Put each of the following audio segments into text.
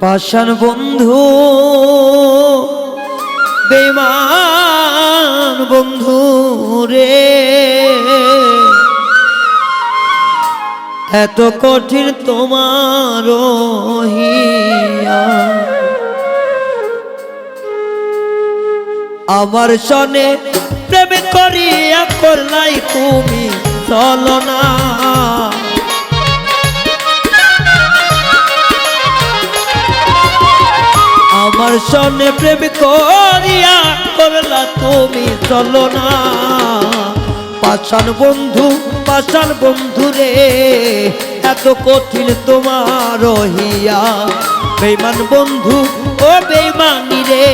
পাষাণ বন্ধু বেমান বন্ধু রে। এত কঠিন তোমার আমার সনে প্রেম করিয়া করলাই তুমি চলো না। সনে প্রেম করিয়া করলা তুমি, চলো না। পাশান বন্ধু পাশান বন্ধু রে, এত কঠিন তোমার হিয়া বেমান বন্ধু, ও বেমানি রে,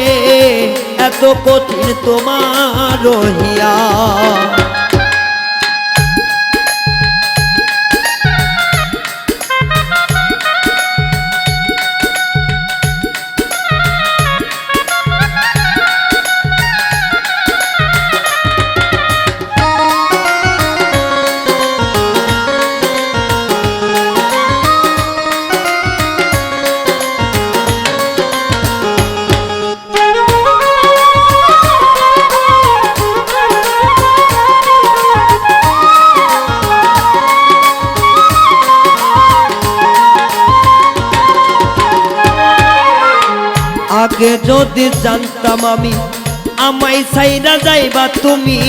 এত কঠিন তোমার হিয়া আগে যদি জানতাম আমি আমায় সাইরা যাইবা তুমি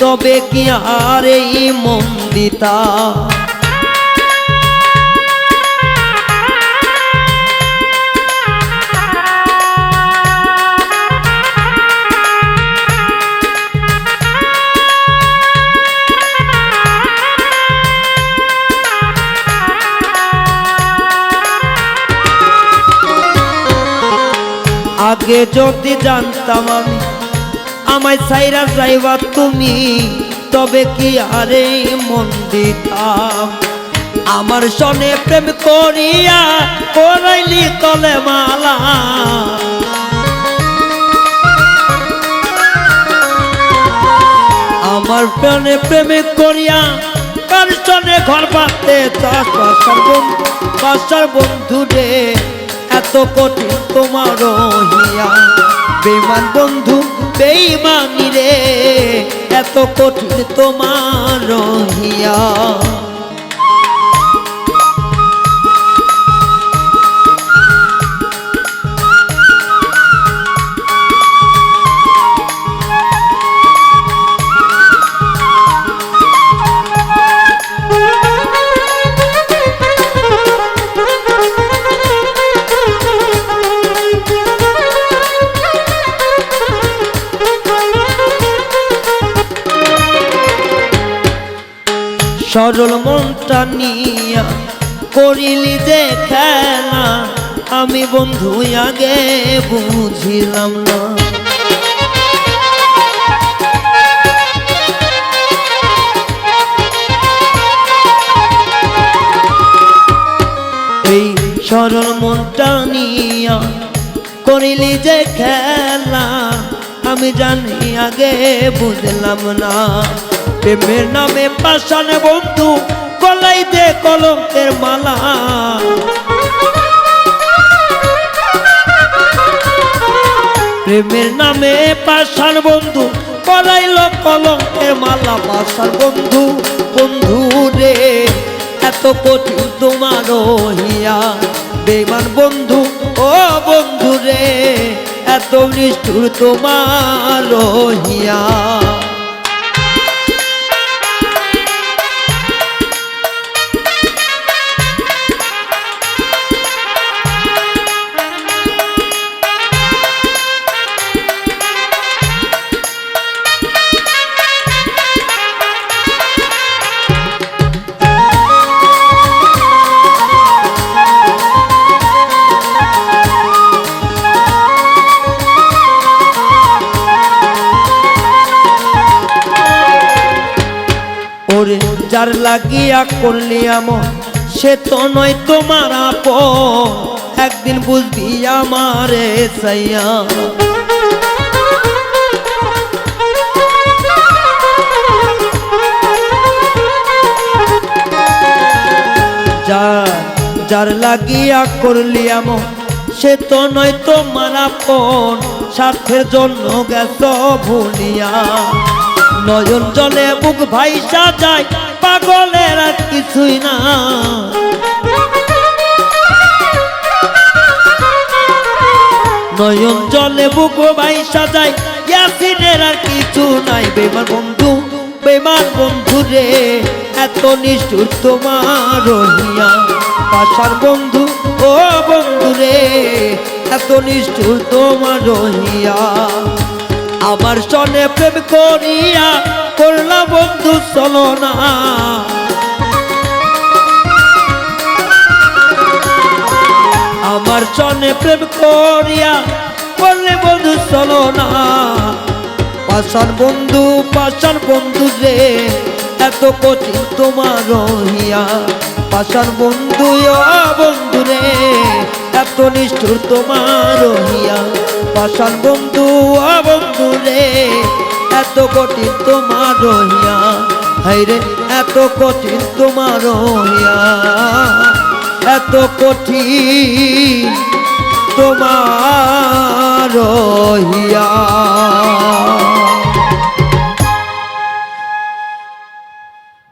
তবে কি আর এই মন আগে যদি জানতাম আমি, আমায় সাইরা যাইবা তুমি, তবে কি আরে মন দিতাম? আমার সনে প্রেম করিয়া করাইলি তলে মালা। আমার প্রাণে প্রেমে করিয়া কার সনে ঘর পাতে চাষ বাসার বন্ধু বাসার বন্ধু রে। এত কঠিন তোমার হিয়া বেমান বন্ধু বেইমানি রে এত কঠিন তোমার হিয়া সরল মনটা নিয়া করিলি যে খেলা, আমি বন্ধু আগে বুঝিলাম না। এই সরল মনটা নিয়া করিলি খেলা আমি জানি আগে, বুঝলাম না। প্রেমের নামে পাশান বন্ধু কলাই দে কলঙ্কের মালা। প্রেমের নামে পাশান বন্ধু কলাইল কলঙ্কের মালা। পাশান বন্ধু বন্ধু রে, এত কঠিন তোমার হিয়া বেমান বন্ধু, ও বন্ধু রে এত নিষ্ঠুর তোমার হিয়া যার লাগিয়া করলি আমন সে তো নয় তোমার আপ একদিন বুঝবি আমারে সাইয়া যার লাগিয়া করলি আমন সে তো নয় তোমার আপন। স্বার্থের জন্য গেছ ভুলিয়া। নয়ন জলে বুক ভাইসা যায়, পাগলের আর কিছুই না। নয়ন জলে বুক ভাইসা যায়, ইয়াসিনের আর কিছু নাই। বেমার বন্ধু বেমার বন্ধু রে, এত নিষ্ঠুর তোমার রহিয়া। পাশার বন্ধু, ও বন্ধু রে, এত নিষ্ঠুর তোমার রহিয়া। আমার সনে প্রেম করিয়া করলা বন্ধু, চলো না। আমার সনে প্রেম করিয়া করলে বন্ধু, চলো না। পাশান বন্ধু পাশান বন্ধু রে এত কঠিন তোমার রহিয়া। পাশান বন্ধু বন্ধু রে, এত নিষ্ঠুর তোমার রহিয়া। পাশান বন্ধু বন্ধু রে, এত কঠিন তোমার রহিয়া। হাই রে, এত কঠিন তোমার রহিয়া। এত কঠিন তোমার রহিয়া।